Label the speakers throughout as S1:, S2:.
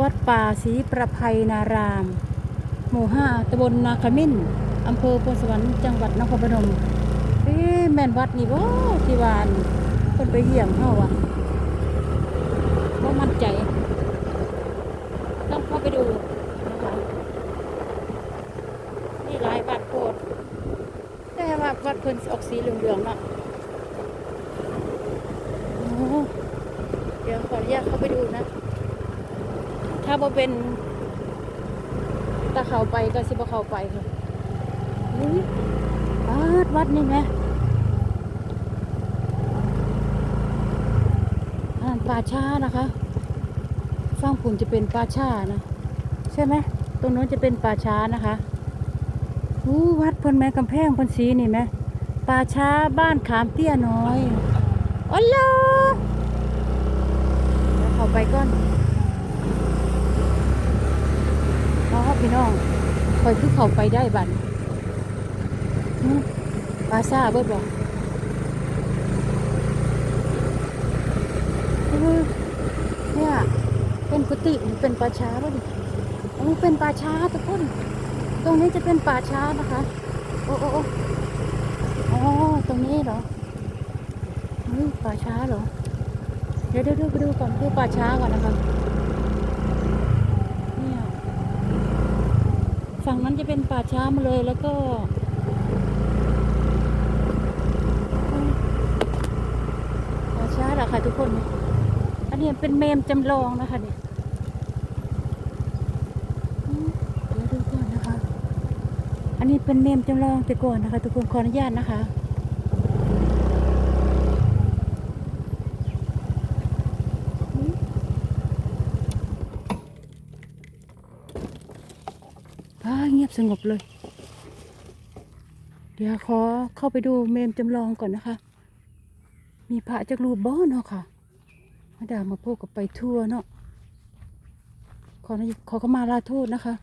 S1: วัดป่าศรีประภัยนาราม หมู่ห้าตำบลนาขมิ้นอำเภอโพธิ์สวรรค์จังหวัดนครพนมเอ๊ะแม่นวัดนี่บ่ที่วาอันคนไปเยี่ยมเฮาอะบ่มั่นใจ ต้องเข้าไปดูนะคะนี่หลายวัดโพดแต่ว่าวัดเพิ่นออกสีเหลืองๆเนาะเดี๋ยวขออนุญาตเข้าไปดูนะ ถ้าบ่เป็นตาเขาไปก็สิบ่เข้าไปค่ะอุ้ยวัดวัดนี่ไหมอ่านป่าช้านะคะฟังผุนจะเป็นป่าช้านะ ใช่ไหมตรงโน้นจะเป็นป่าช้านะคะอู้วัดเพิ่นแม่กำแพงเพิ่นสีนี่ไหมป่าช้าบ้านขามเตี้ยน้อยอ๋อเหรอเข้าไปก่อน อ๋อ พี่น้องคอยคือเขาไปได้บัดอืมปลาซาเบิดบอกเนี่ยเป็นกุฏิเป็นป่าช้าบ่ดิโอ้เป็นป่าช้าทุกคน ตรงนี้จะเป็นป่าช้านะคะ โอ้โอ้โอ้อ๋อตรงนี้เหรอเฮ้ยป่าช้าเหรอ เดี๋ยวเดี๋ยวดูไปดูก่อนดูป่าช้าก่อนนะคะ เนี่ย ฝั่งนั้นจะเป็นป่าช้ามาเลยแล้วก็ป่าช้าเหรอคะทุกคน อันนี้เป็นเมมจำลองนะคะเนี่ยมเดี๋ยวดูก่อนนะคะ อันนี้เป็นเมมจำลองแต่ก่อนนะคะ ทุกคนขออนุญาตนะคะอืม อ่าเงียบ สงบเลย เดี๋ยวขอเข้าไปดูเมมจำลองก่อนนะคะ มีพระจากรูปบ้อนเนาะค่ะมาดามาพูดกับไปทั่วเนาะขอขอเข้ามาลาโทษนะคะ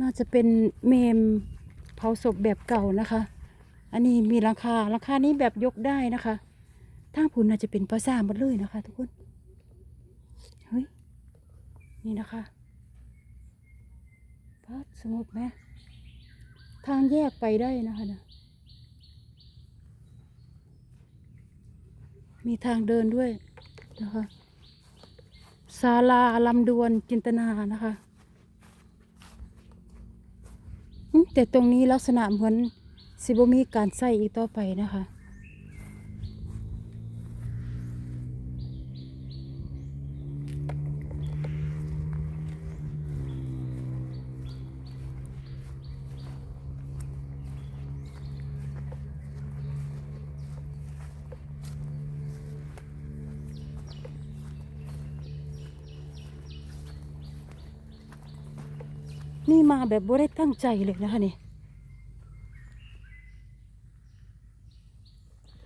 S1: น่าจะเป็นเมมเผาศพแบบเก่านะคะ อันนี้มีราคาราคานี้แบบยกได้นะคะทางผุนน่าจะเป็นภาษาหมดเลยนะคะ ทุกคน เฮ้ย นี่นะคะ สงบไหมทางแยกไปได้นะคะนะมีทางเดินด้วยนะคะศาลาลำดวนจินตนานะคะแต่ตรงนี้ลักษณะเหมือนสิบมีการใส่อีกต่อไปนะคะ นี่มาแบบบ่ได้ตั้งใจเลยนะคะนี่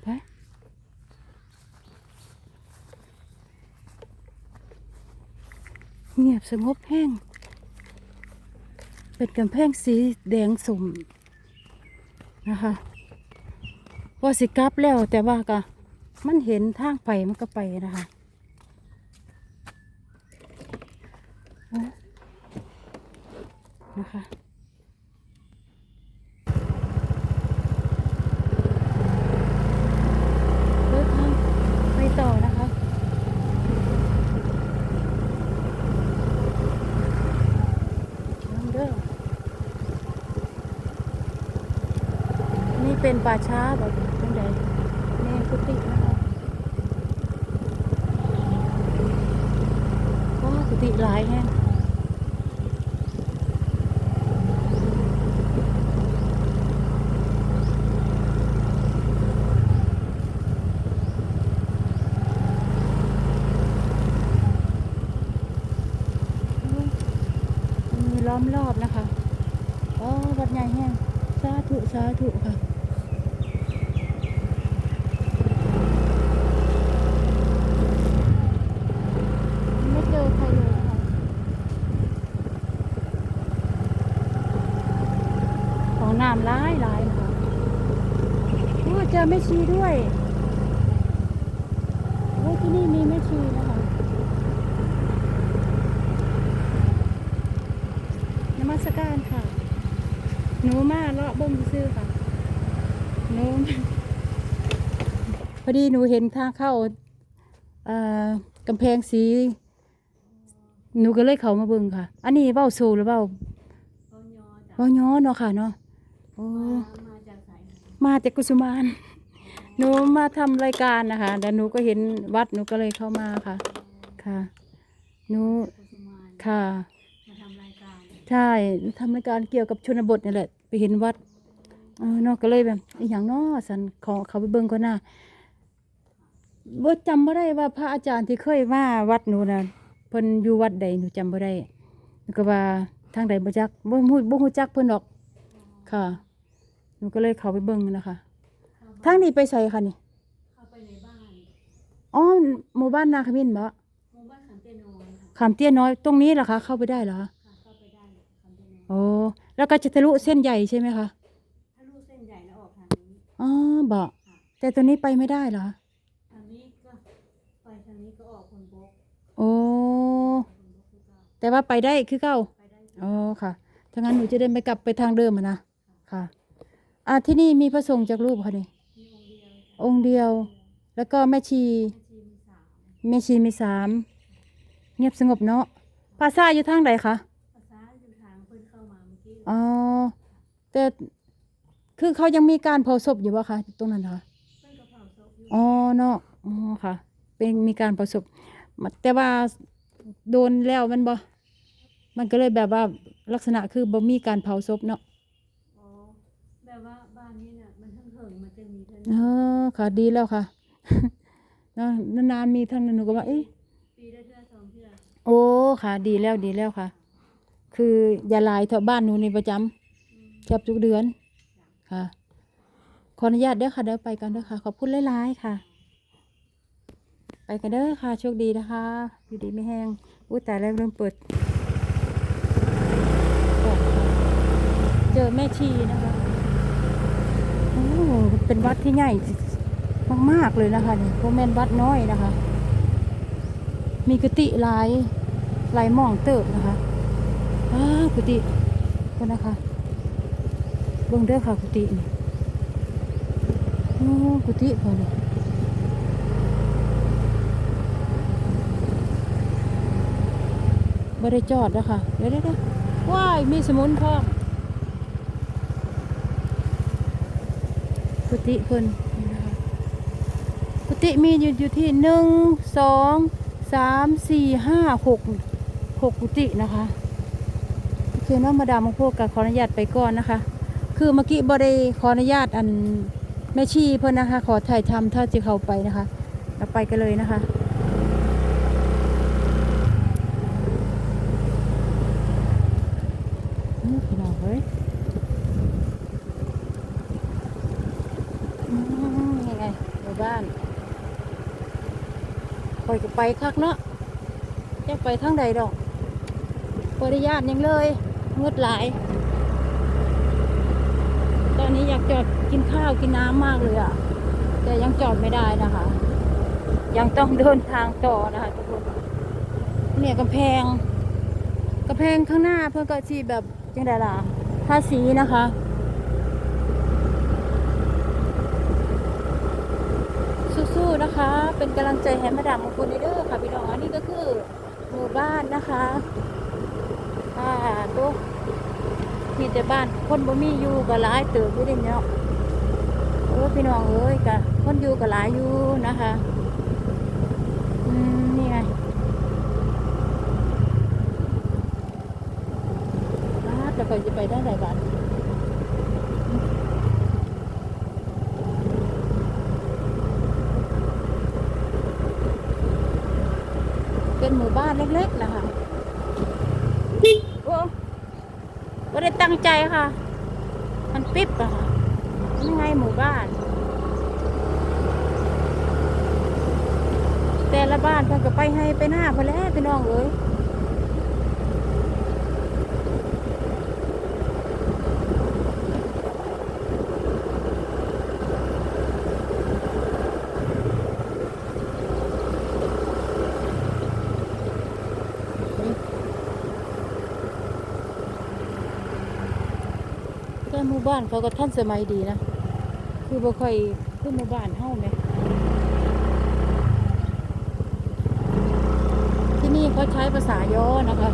S1: ไปเงียบสงบแห้ง เป็นกำแพงสีแดงสมนะคะว่าสิกลับแล้วแต่ว่าก็มันเห็นทางไปมันก็ไปนะคะ นะคะเดินไปต่อนะคะ นี่เป็นป่าช้าแบบเป็นไดเมนกุฏินะคะว้ากุฏิหลายแฮง มีล้อมรอบนะคะ อ๋อ วัดใหญ่แห้งสาธุค่ะไม่เจอใครเลยนะคะของน้ำร้ายร้ายนะคะโอ้เจอแม่ชีด้วยโอ้ที่นี่มีแม่ชีนะคะนมัสการค่ะ หนูมาเลาะเบิ้งซื้อค่ะหนูพอดีหนูเห็นทางเข้าอ่ากำแพงสี หนูก็เลยเข้ามาเบิ่งค่ะ อันนี้เว้าโซหรือเว้า
S2: ก็ยอจ้ะ
S1: เว้าย้อเนาะค่ะเนาะโอ้
S2: มามาจากไหน
S1: มาจากกุสุมานหนูมาทำรายการนะคะแต่หนูก็เห็นวัดหนูก็เลยเข้ามาค่ะ ค่ะหนู
S2: กุสุมาน
S1: ค่ะ
S2: มาทำรายการ
S1: ใช่ทำรายการเกี่ยวกับชนบทนี่แหละ ไปเห็นวัดเออเนาะก็เลยแบบอหย่างเนาะสันขอเขาไปเบิ่งก่อนนะบ่จำบ่ได้ว่าพระอาจารย์ที่เคยมาวัดหนูน่ะเพิ่นอยู่วัดใดหนูจำบ่ได้หนูก็ว่าทางใดบ่จักบ่ฮู้บ่ฮู้จักเพิ่นดอก ค่ะหนูก็เลยเข้าไปเบิ่งนะคะ
S2: เข้า
S1: ทางนี้ไปไสคะนี่
S2: เข้าไปในบ้าน
S1: อ๋อหมู่บ้านนาคมินบ่
S2: หมู่บ้านขันเตียนอนค่ะ
S1: ขามเตี้ยน้อยตรงนี้เหรอคะ เข้าไปได้เหรอคะ
S2: ค่ะเข้าไปได้ขันเตียนอน
S1: โอ้ แล้วก็จะทะลุเส้นใหญ่ใช่ไหมคะ
S2: ถ้าลูกเส้นใหญ่แล้วออกทางนี้
S1: อ๋อบ่
S2: ค่ะ
S1: แต่ตัวนี้ไปไม่ได้เหรอ
S2: ทางนี้ก็ไปทางนี้ก็ออกคนบก
S1: โอ้
S2: คนบกคือเก่า
S1: แต่ว่าไปได้คือเก้า
S2: ไปได้
S1: อ๋อค่ะถ้างั้นหนูจะเดินไปกลับไปทางเดิมอะนะค่ะอ่าที่นี่มีพระสงฆ์จากรูปค่ะนี่
S2: มีองค์เดียวจ้ะ
S1: องค์เดียว แล้วก็แม่ชี
S2: แม่ชีมีสาม
S1: แม่ชีมีสามเงียบสงบเนาะภาษาอยู่ทางใดคะ
S2: อกี้
S1: อ๋อ แต่คือเขายังมีการเผาศพอยู่ปะคะตรงนั้นเหรอคะ
S2: เพิ่นก็เผาศพอยู่
S1: อ๋อเนาะอ๋อค่ะ เป็นมีการเผาศพมาแต่ว่าโดนแล้วมันบ่ มันก็เลยแบบว่าลักษณะคือบ่มีการเผาศพเนาะ
S2: อ๋อแบบว่าบ้านนี้เนี่ยมันเพิ่งเถิงมันจะมีเท่า
S1: เอ
S2: นี้
S1: อค่ะ ดีแล้วค่ะ เนาะนานๆมีทั้งนั้นหนูก็ว่าเอ๊ะ
S2: ปีละเทื่อสองเทื่อ
S1: โอ้ค่ะ ดีแล้วดีแล้วค่ะ คืออย่าลายแถวบ้านหนูนี่ประจำ
S2: อืม
S1: แทบทุกเดือนค่ะ ขออนุญาตเด้อค่ะเด้อไปกันเด้อค่ะ ขอบคุณหลายๆค่ะ ไปกันเด้อค่ะ โชคดีนะคะอยู่ดีไม่แห้งอุ้ยแต่แล้วเริ่มเปิด เจอแม่ชีนะคะโอ้เป็นวัดที่ใหญ่มากๆเลยนะคะนี่พวกแม่นวัดน้อยนะคะ มีกุฏิหลายหลายหม่องเติบนะคะ อ้ากุฏิก็นะคะเบิ่งเด้อค่ะกุฏินี่โอ้กุฏิพอเลยบ่ได้จอดนะคะเดี๋ยวเดี๋ยวว้ายมีสมุนพร้อมกุฏิเพิ่นนี่นะคะกุฏิมีอยู่อยู่ที่หนึ่งสองสามสี่ห้าหกหกกุฏินะคะ โอเคเนาะมาดามมาพวกกับขออนุญาตไปก่อนนะคะ คือเมื่อกี้บ่ได้ขออนุญาตอันแม่ชีเพิ่นนะคะ ขอถ่ายทำถ้าจะเข้าไปนะคะเราไปกันเลยนะคะพี่น้องเฮ้ยยังไงหมู่บ้านปล่อยก็ไปคักเนาะจะไปทางใดดอกบริญาตยังเลย งดหลาย ตอนนี้อยากจอดกินข้าวกินน้ำมากเลยอะ่ะ แต่ยังจอดไม่ได้นะคะ ยังต้องเดินทางต่อนะคะทุกคนเนี่ยกำแพงกำแพงข้างหน้าเพื่อนก็ชีแบบจังไดล่ะทาสีนะคะสู้ๆนะคะ เป็นกำลังใจให้มาดามของคุณเด้อค่ะพี่น้องอันนี้ก็คือหมู่บ้านนะคะ อ่าตัวมีแต่บ้าน คนบ่มีอยู่ก็หลายเติบอยู่ได้เนาะโอ้พี่น้องเอ้ยกะคนอยู่ก็หลายอยู่นะคะอืมนี่ไงแล้วก็จะไปได้หลายบาทเป็นหมู่บ้านเล็กๆนะคะโอ้ ไม่ได้ ตั้งใจค่ะ มันปิ๊บอะค่ะยังไงหมู่บ้าน แต่ละบ้านเพิ่นก็ไปให้ไปหน้าพอแล้วพี่น้องเอ้ย หมู่บ้านเขาก็ทันสมัยดีนะ คือบ่ค่อยคือหมู่บ้านเฮาแหมที่นี่เขาใช้ภาษาย่อนะคะ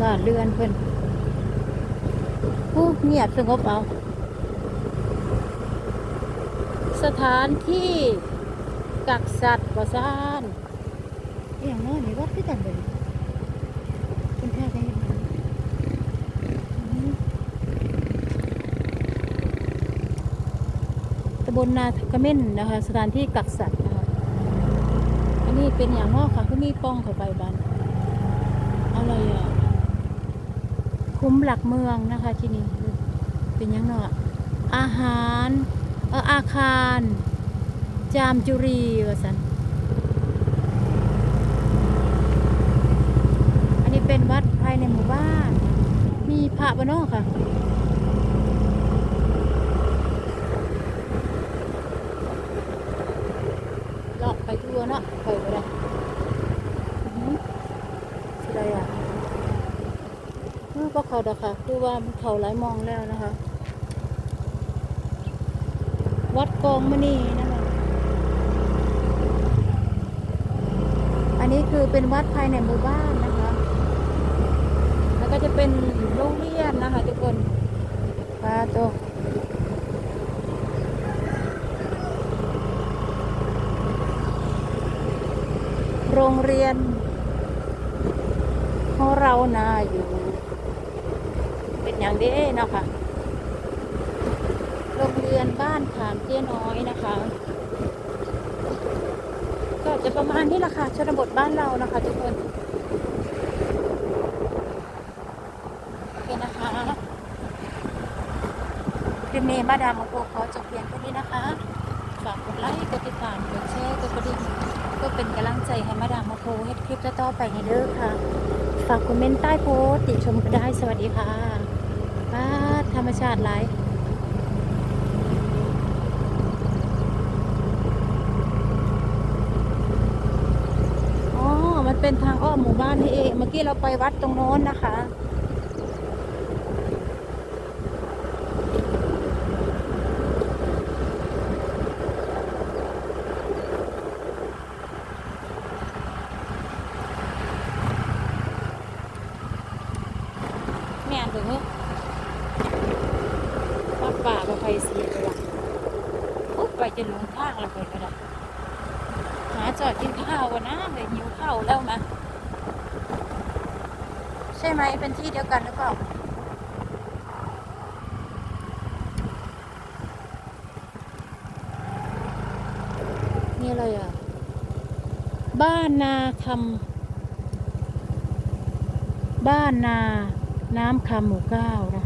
S1: บ้านเรือนเพิ่นผู้เงียบสงบเอาสถานที่กักสัตว์ประสานอย่างน้อยนี่วัดที่กันเลยเป็นแค่ได้ยินไหมอืมตำ บลนาขมิ้นนะคะ สถานที่กักสัตว์นะคะอันนี้เป็นอย่างนอกค่ะก็มีป้องเข้าไปบ้านอะไรอะคุ้มหลักเมืองนะคะที่นี่เป็นย่างนอกอาหารเอออาคาร จามจุรีว่าสันอันนี้เป็นวัดภายในหมู่บ้าน มีพระบานอกค่ะ เล วเนาะไปไปได้อื้อหือสิได้อะเอพวกเขาดอกค่ะ คือว่าเขาหลายมองแล้วนะคะ วัดกองมณีนะคะ อันนี้คือเป็นวัดภายในหมู่บ้านนะคะ แล้วก็จะเป็นโรงเรียนนะคะทุกคนปลาโตว โรงเรียน ของเรานาอยู่ เป็นอย่างเด้เนาะค่ะโรงเรียนบ้านขามเตี้ยน้อยนะคะ ก็จะประมาณนี้แหละค่ะชนบทบ้านเรานะคะทุกคนโอเคนะคะคลิปนี้มาดามโมโกขอจบเพียงเท่านี้นะคะ ฝากกดไลค์ กดติดตาม กดแชร์ กดกระดิ่ง ก็เป็นกำลังใจให้มาดามโมโกเฮ็ดคลิปต่อไปในเด้อค่ะ ฝากคอมเมนต์ใต้โพสต์ติชมก็ได้สวัสดีค่ะป้าดธรรมชาติไลฟ์อ๋อมันเป็นทางอ้อมหมู่บ้านนี่เอง เมื่อกี้เราไปวัดตรงโน้นนะคะ แม่นเถอะวัดป่าประไพศรีไปละอุ๊บไปจะหล งทางแล้วไปก็ได้หาจอดกินข้าวกันนะเดี๋ยวหิวข้าวแล้วนะใช่ไหมเป็นที่เดียวกันหรือเปล่านี่อะไรอะ บ้านนาคำบ้านนา น้ำคำหมู่เก้านะคะ